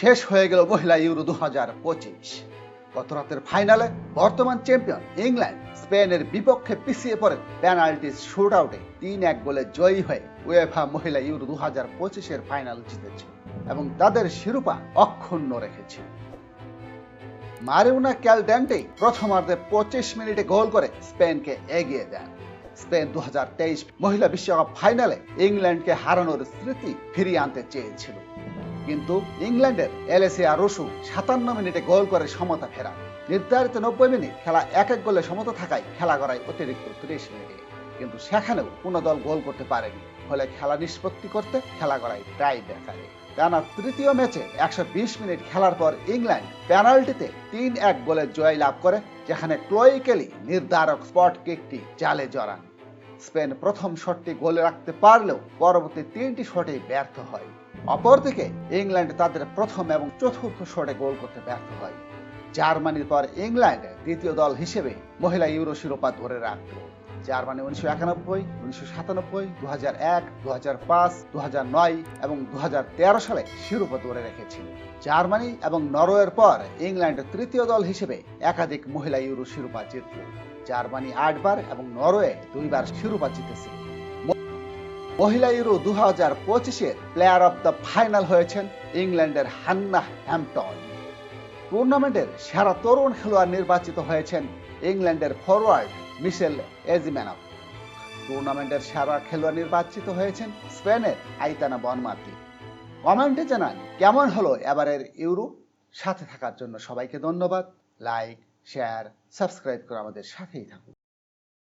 শেষ হয়ে গেল মহিলা ইউরো দু হাজার পঁচিশ। গত রাতের ফাইনালে বর্তমান চ্যাম্পিয়ন ইংল্যান্ড স্পেনের বিপক্ষে পিছিয়ে পড়ে পেনাল্টি শুট আউটে তিন এক গোলে জয়ী হয়ে উয়েফা মহিলা ইউরো দু হাজার পঁচিশের ফাইনাল জিতেছে এবং তাদের শিরোপা অক্ষুণ্ণ রেখেছে। মারিউনা ক্যালডেন্টে প্রথমার্ধে পঁচিশ মিনিটে গোল করে স্পেনকে এগিয়ে দেন। স্পেন দু হাজার তেইশ মহিলা বিশ্বকাপ ফাইনালে ইংল্যান্ডকে হারানোর স্মৃতি ফিরিয়ে আনতে চেয়েছিল। কিন্তু ইংল্যান্ডের এলেসিয়া রুসু সাতান্ন মিনিটে গোল করে সমতা ফেরান। নির্ধারিত নব্বই মিনিট খেলা এক এক গোলে সমতা থাকায় খেলা গড়ায় অতিরিক্ত ত্রিশ মিনিটে। কিন্তু সেখানেও কোনো দল গোল করতে পারেনি। ফলে খেলা নিষ্পত্তি করতে খেলা গড়ায় টাই ব্রেকারে টানা তৃতীয় ম্যাচে একশো মিনিট খেলার পর ইংল্যান্ড পেনাল্টিতে তিন এক গোলে জয় লাভ করে, যেখানে ক্লোই কেলি নির্ধারক স্পট কিকটি জালে জড়ান। স্পেন প্রথম শটটি গোলে রাখতে পারলেও পরবর্তী তিনটি শটে ব্যর্থ হয়। অপরদিকে, ইংল্যান্ড তাদের প্রথম এবং চতুর্থ শটে গোল করতে ব্যর্থ হয়। জার্মানির পর ইংল্যান্ড দ্বিতীয় দল হিসেবে মহিলা ইউরো শিরোপা ধরে রাখল। জার্মানি উনিশশো একানব্বই, উনিশশো সাতানব্বই দু হাজার এক দু হাজার পাঁচ দু হাজার নয় এবং দু হাজার তেরো সালে শিরোপা ধরে রেখেছিল। জার্মানি এবং নরওয়ের পর ইংল্যান্ড তৃতীয় দল হিসেবে একাধিক মহিলা ইউরো শিরোপা জিতল। জার্মানি আটবার এবং নরওয়ে দুইবার শিরোপা জিতেছে। মহিলা ইউরো দু হাজার পঁচিশের প্লেয়ার অব দ্য ফাইনাল হয়েছেন ইংল্যান্ডের হান্না হ্যাম্পটন। টুর্নামেন্টের সেরা তরুণ খেলোয়াড় নির্বাচিত হয়েছেন ইংল্যান্ডের ফরওয়ার্ড মিশেল এজিম্যানভ টুর্নামেন্টের সেরা খেলোয়াড় নির্বাচিত হয়েছেন স্পেনের আইতানা বনমাতি কমেন্টে জানান, কেমন হলো এবারের ইউরো? সাথে থাকার জন্য সবাইকে ধন্যবাদ। লাইক, শেয়ার, সাবস্ক্রাইব করে আমাদের সাথেই থাকুন।